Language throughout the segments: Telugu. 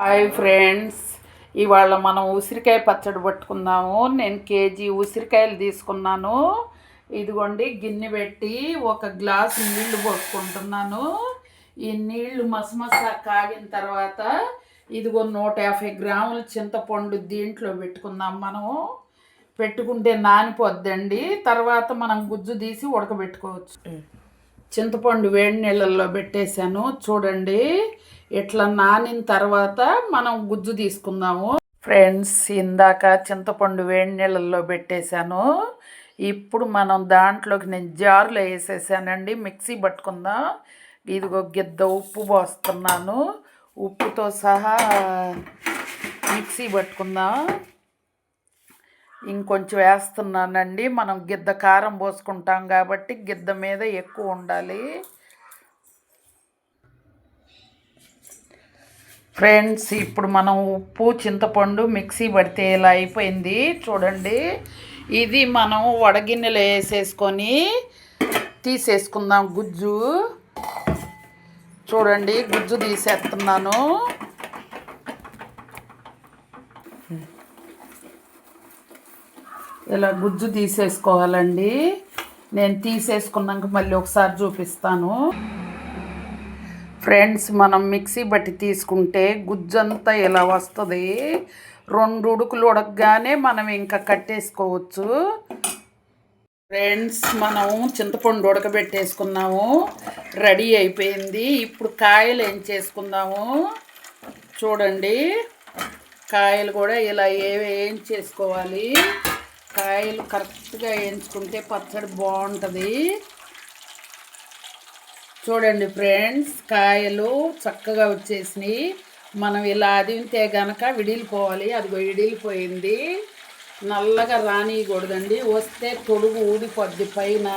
Hi friends. ఇవాళ మనం ఉసిరికాయ పచ్చడి పట్టుకుందాము. నేను కేజీ ఉసిరికాయలు తీసుకున్నాను. ఇదిగోండి గిన్నె పెట్టి ఒక గ్లాస్ నీళ్ళు పోసుకుంటున్నాను. ఈ నీళ్ళు మసమస కాగిన తర్వాత ఇదిగో నూట యాభై గ్రాముల చింతపండు దీంట్లో పెట్టుకుందాం మనం. పెట్టుకుంటే నానిపోద్దండి. తర్వాత మనం గుజ్జు తీసి ఉడకబెట్టుకోవచ్చు. చింతపండు వేడి నీళ్ళల్లో పెట్టేశాను. చూడండి ఇట్లా నానిన తర్వాత మనం గుజ్జు తీసుకుందాము. ఫ్రెండ్స్ ఇందాక చింతపండు వేడి నీళ్ళల్లో పెట్టేశాను. ఇప్పుడు మనం దాంట్లోకి నేను జారులో వేసేసానండి. మిక్సీ పట్టుకుందాం. ఇదిగో గిద్ద ఉప్పు పోస్తున్నాను. ఉప్పుతో సహా మిక్సీ పట్టుకుందాం. ఇంకొంచెం వేస్తున్నానండి. మనం గిద్ద కారం పోసుకుంటాం కాబట్టి గిద్ద మీద ఎక్కువ ఉండాలి. ఫ్రెండ్స్ ఇప్పుడు మనం ఉప్పు చింతపండు మిక్సీ పడితే ఇలా అయిపోయింది. చూడండి. ఇది మనం వడగిన్నెలో వేసేసుకొని తీసేసుకుందాం గుజ్జు. చూడండి గుజ్జు తీసేస్తున్నాను. ఇలా గుజ్జు తీసేసుకోవాలండి. నేను తీసేసుకున్నాక మళ్ళీ ఒకసారి చూపిస్తాను. ఫ్రెండ్స్ మనం మిక్సీ బట్టి తీసుకుంటే గుజ్జంతా ఇలా వస్తుంది? రెండు ఉడుకులు ఉడకగానే మనం ఇంకా కట్టేసుకోవచ్చు. ఫ్రెండ్స్ మనం చింతపండు ఉడకబెట్టేసుకున్నాము. రెడీ అయిపోయింది. ఇప్పుడు కాయలు ఏం చేసుకుందాము? చూడండి. కాయలు కూడా ఇలా ఏవి ఏం చేసుకోవాలి? కాయలు కరెక్ట్గా వేయించుకుంటే పచ్చడి బాగుంటుంది. చూడండి ఫ్రెండ్స్ కాయలు చక్కగా వచ్చేసినాయి. మనం ఇలా అదింతే గనక విడిలిపోవాలి. అదిగో విడిలిపోయింది. నల్లగా రానియకూడదండి. వస్తే తొడుగు ఊడిపోద్ది పైన.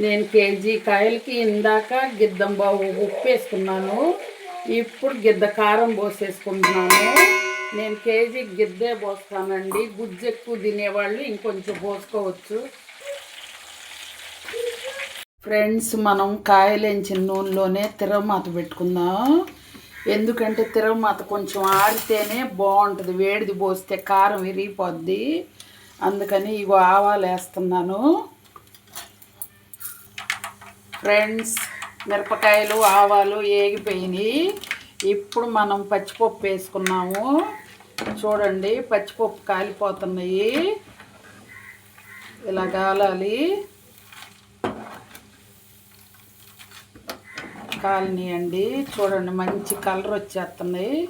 నేను కేజీ కాయలకి ఇందాక గిద్దం బాబు ఉప్పు వేసుకున్నాను. ఇప్పుడు గిద్ద కారం పోసేసుకుంటున్నాను. నేను కేజీ గిద్దే పోస్తానండి. గుజ్జు ఎక్కువ తినేవాళ్ళు ఇంకొంచెం పోసుకోవచ్చు. ఫ్రెండ్స్ మనం కాయలేంచిన నూనెలోనే తిరగమాత పెట్టుకుందాం. ఎందుకంటే తిరగమాత కొంచెం ఆడితేనే బాగుంటుంది. వేడిది పోస్తే కారం విరిగిపోద్ది. అందుకని ఇగో ఆవాలు వేస్తున్నాను. ఫ్రెండ్స్ మిరపకాయలు ఆవాలు ఏగిపోయినాయి. ఇప్పుడు మనం పచ్చిపప్పు వేసుకున్నాము. చూడండి పచ్చిపప్పు కాలిపోతున్నాయి. ఇలా కాలాలి. కాలనీయండి. చూడండి మంచి కలర్ వచ్చేస్తుంది.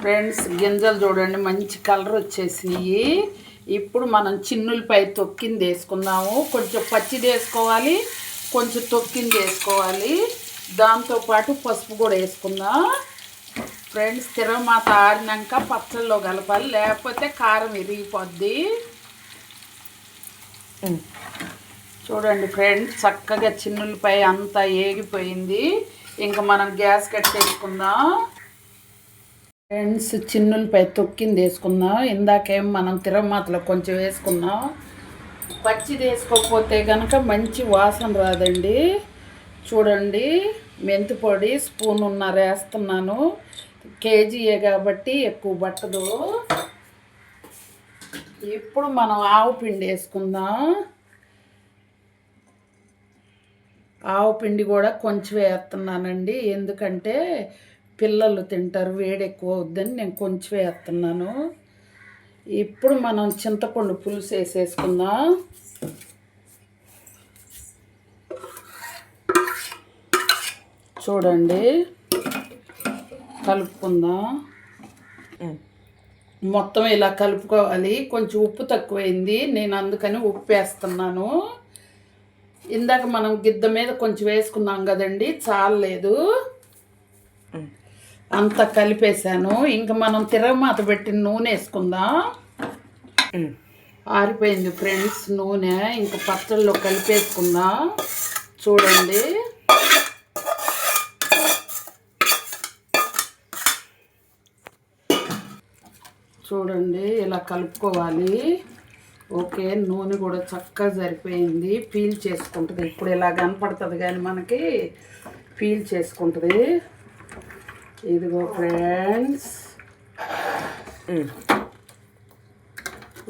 ఫ్రెండ్స్ గింజలు చూడండి మంచి కలర్ వచ్చేసినాయి. ఇప్పుడు మనం చిన్నులపై తొక్కింది వేసుకుందాము. కొంచెం పచ్చిది వేసుకోవాలి కొంచెం తొక్కింది వేసుకోవాలి. దాంతోపాటు పసుపు కూడా వేసుకుందాం? ఫ్రెండ్స్ తిరగమాత ఆడినాక పచ్చళ్ళలో కలపాలి లేకపోతే కారం విరిగిపోద్ది. చూడండి ఫ్రెండ్స్ చక్కగా చిన్నులపై అంతా ఏగిపోయింది. ఇంకా మనం గ్యాస్ కట్టేసుకుందాం ఫ్రెండ్స్ చిన్నులపై తొక్కింది వేసుకుందాం? ఇందాకేం మనం తిరమాతలో కొంచెం వేసుకుందాం పచ్చిది వేసుకోకపోతే కనుక మంచి వాసన రాదండి. చూడండి మెంతి పొడి స్పూన్ ఉన్నర వేస్తున్నాను. కేజీయే కాబట్టి ఎక్కువ పట్టదు. ఇప్పుడు మనం ఆవు పిండి వేసుకుందాం. ఆవు పిండి కూడా కొంచెం వేస్తున్నానండి. ఎందుకంటే పిల్లలు తింటారు వేడి ఎక్కువ అవుద్దని నేను కొంచెం వేస్తున్నాను. ఇప్పుడు మనం చింతపండు పులుసు వేసేసుకుందాం. చూడండి. కలుపుకుందాం. మొత్తం ఇలా కలుపుకోవాలి. కొంచెం ఉప్పు తక్కువైంది. నేను అందుకని ఉప్పు వేస్తున్నాను. ఇందాక మనం గిద్ద మీద కొంచెం వేసుకున్నాం కదండి చాలలేదు. అంత కలిపేశాను. ఇంకా మనం తిరగమాత పెట్టిన నూనె వేసుకుందాం. ఆరిపోయింది ఫ్రెండ్స్ నూనె. ఇంకా పచ్చళ్ళలో కలిపేసుకుందాం. చూడండి. చూడండి ఇలా కలుపుకోవాలి. ఓకే నూనె కూడా చక్కగా సరిపోయింది. పీల్ చేసుకుంటుంది. ఇప్పుడు ఇలా కనపడుతుంది కానీ మనకి పీల్ చేసుకుంటుంది. ఇదిగో ఫ్రెండ్స్.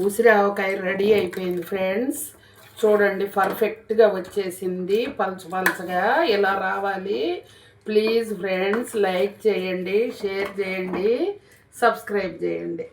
ఉసిరి ఆవకాయ రెడీ అయిపోయింది ఫ్రెండ్స్. చూడండి పర్ఫెక్ట్గా వచ్చేసింది. పలుచ పలుచగా ఇలా రావాలి. ప్లీజ్ ఫ్రెండ్స్ లైక్ చేయండి షేర్ చేయండి సబ్స్క్రైబ్ చేయండి.